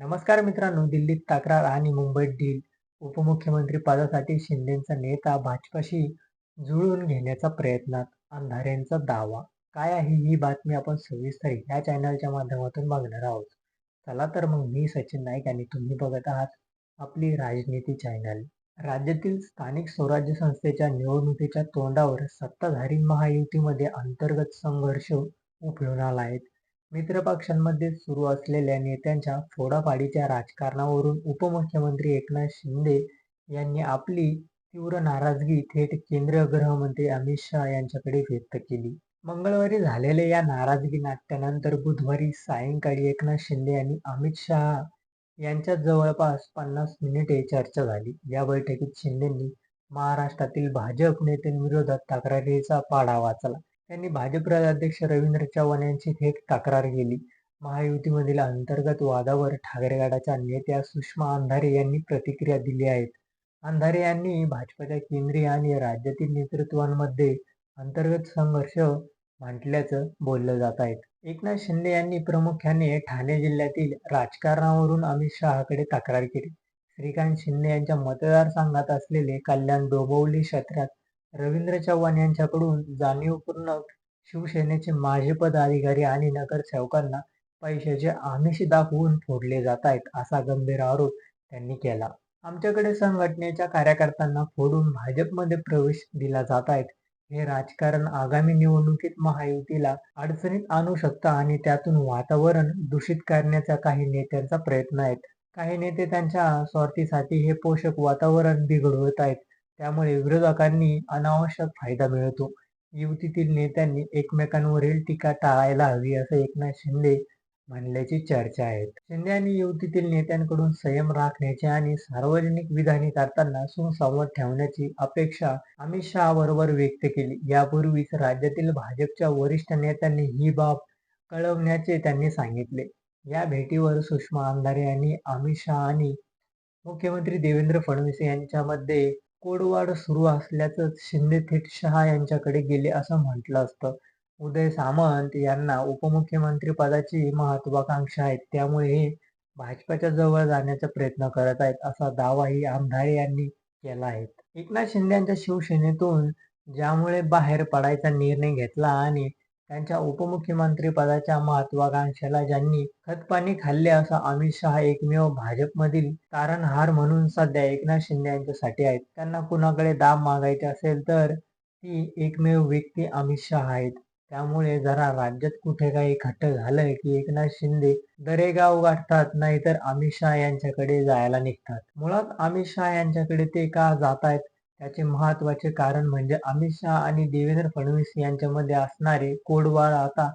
नमस्कार मित्रांनो दिल्लीत तक्रार आणि मुंबईत डील. उपमुख्यमंत्री पदासाठी शिंदेचा नेता भाजपाशी जुळवून घेण्याचा प्रयत्नात अंधारेंचा दावा. काय आहे ही बातमी आपण सविस्तर ह्या चॅनलच्या माध्यमातून बघणार आहोत. चला तर मग मी सचिन नाईक आणि तुम्ही बघत आहात आपली राजनीती चॅनल राज्यातील स्थानिक स्वराज्य संस्थेच्या निवडणुकीच्या तोंडावर सत्ताधारी महायुतीमध्ये अंतर्गत संघर्ष उफळून आला आहे मित्रपक्षांमध्ये सुरू असलेल्या नेत्यांच्या फोडाफाडीच्या राजकारणावरून उपमुख्यमंत्री एकनाथ शिंदे यांनी आपली तीव्र नाराजगी थेट केंद्रीय गृहमंत्री अमित शहा यांच्याकडे व्यक्त केली. मंगळवारी झालेल्या या नाराजगी नाट्यानंतर बुधवारी सायंकाळी एकनाथ शिंदे आणि अमित शहा यांच्या जवळपास पन्नास मिनिटे चर्चा झाली. या बैठकीत शिंदेंनी महाराष्ट्रातील भाजप नेत्यांविरोधात तक्रारीचा पाढा वाचला. त्यांनी भाजप अध्यक्ष रवींद्र चव्हाण यांची थेट तक्रार केली. महायुतीमधील अंतर्गत वादावर ठाकरे गटाच्या नेत्या सुषमा अंधारे यांनी प्रतिक्रिया दिली आहेत. अंधारे यांनी भाजपच्या केंद्रीय आणि राज्यातील नेतृत्वांमध्ये अंतर्गत संघर्ष म्हटल्याचं बोललं जात आहेत एकनाथ शिंदे यांनी प्रामुख्याने ठाणे जिल्ह्यातील राजकारणावरून अमित शहाकडे तक्रार केली. श्रीकांत शिंदे यांच्या मतदारसंघात असलेले कल्याण डोंबिवली क्षेत्रात रवींद्र चव्हाण यांच्याकडून जाणीवपूर्ण शिवसेनेचे माजी पदाधिकारी आणि नगरसेवकांना पैशाचे आमिष दाखवून फोडले जात आहेत असा गंभीर आरोप त्यांनी केला. आमच्याकडे संघटनेच्या कार्यकर्त्यांना फोडून भाजपमध्ये प्रवेश दिला जात आहेत हे राजकारण आगामी निवडणुकीत महायुतीला अडचणीत आणू शकतं आणि त्यातून वातावरण दूषित करण्याचा काही नेत्यांचा प्रयत्न आहेत. काही नेते त्यांच्या स्वार्थीसाठी हे पोषक वातावरण बिघडवत आहेत त्यामुळे विरोधकांनी अनावश्यक फायदा मिळतो. युतीतील नेत्यांनी एकमेकांवरील टीका टाळायला हवी असं एकनाथ शिंदे म्हणल्याची चर्चा आहे. शिंदे आणि युतीतील नेत्यांकडून संयम राखण्याची आणि सार्वजनिक विधाने करताना सुसंवाद ठेवण्याची अपेक्षा अमित शहा बरोबर व्यक्त केली. यापूर्वीच राज्यातील भाजपच्या वरिष्ठ नेत्यांनी ही बाब कळवण्याचे त्यांनी सांगितले. या भेटीवर सुषमा अंधारे यांनी अमित शहा आणि मुख्यमंत्री देवेंद्र फडणवीस यांच्यामध्ये कोडवाड सुरू असल्याचं शिंदे थेट शहा यांच्याकडे गेले असं म्हटलं असतं. उदय सामंत यांना उपमुख्यमंत्री पदाची महत्वाकांक्षा आहे त्यामुळे हे भाजपाच्या जवळ जाण्याचा प्रयत्न करत आहेत असा दावाही आमदारे यांनी केला आहे. एकनाथ शिंदे यांच्या शिवसेनेतून ज्यामुळे बाहेर पडायचा निर्णय घेतला आणि त्यांच्या उपमुख्यमंत्री पदाच्या महत्वाकांक्षेला ज्यांनी खतपाणी खाल्ले असा अमित शहा एकमेव भाजपमधील तारणहार म्हणून सध्या एकनाथ शिंदे यांच्यासाठी आहेत. त्यांना कुणाकडे दाब मागायचे असेल तर ती एकमेव व्यक्ती अमित शहा आहेत. त्यामुळे जरा राज्यात कुठे काही खट्ट झालंय की एकनाथ शिंदे दरेगाव गाठतात नाहीतर अमित शहा यांच्याकडे जायला निघतात. मुळात अमित शहा यांच्याकडे ते का जात आहेत याचे महत्त्वाचे कारण म्हणजे अमित शहा आणि देवेंद्र फडणवीस यांच्यामध्ये असणारे कोडवाळ आता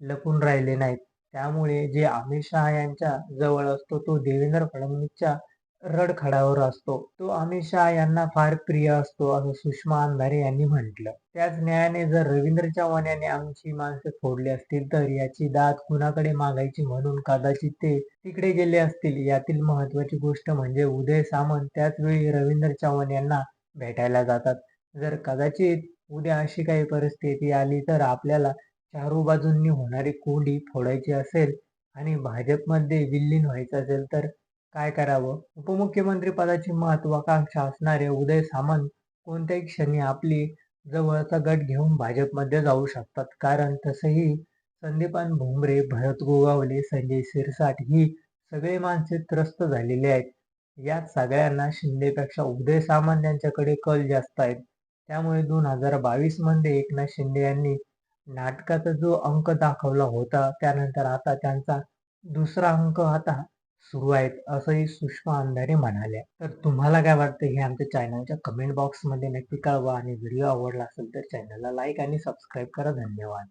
लपून राहिले नाहीत. त्यामुळे जे अमित शहा यांच्या जवळ असतो तो देवेंद्र फडणवीसच्या रडखडावर असतो. तो अमित शहा यांना फार प्रिय असतो असं सुषमा अंधारे यांनी म्हटलं. त्याच न्यायाने जर रवींद्र चव्हाण यांनी आमची माणसं फोडली असतील तर याची दात कुणाकडे मागायची म्हणून कदाचित ते तिकडे गेले असतील. यातील महत्वाची गोष्ट म्हणजे उदय सामंत. त्याच वेळी रवींद्र चव्हाण यांना भेटायला जातात. जर कदाचित उद्या अशी काही परिस्थिती आली तर आपल्याला चारू बाजूंनी होणारी कोंडी फोडायची असेल आणि भाजपमध्ये विलीन व्हायचं असेल तर काय करावं? उपमुख्यमंत्री पदाची महत्वाकांक्षा असणारे उदय सामंत कोणत्याही क्षणी आपली जवळचा गट घेऊन भाजपमध्ये जाऊ शकतात. कारण तसंही संदीपान भुमरे भरत गोगावले संजय सिरसाट ही सगळे माणसे त्रस्त झालेले आहेत. यात सगळ्यांना शिंदेपेक्षा उदय सामंत यांच्याकडे कल जास्त आहेत. त्यामुळे दोन हजार बावीसमध्ये एकनाथ शिंदे यांनी नाटकाचा जो अंक दाखवला होता त्यानंतर आता त्यांचा दुसरा अंक आता सुरू आहेत असंही सुषमा अंधारे म्हणाल्या. तर तुम्हाला काय वाटतं? हे आमच्या चॅनलच्या कमेंट बॉक्समध्ये नक्की कळवा आणि व्हिडिओ आवडला असेल तर चॅनलला लाईक आणि सबस्क्राईब करा. धन्यवाद.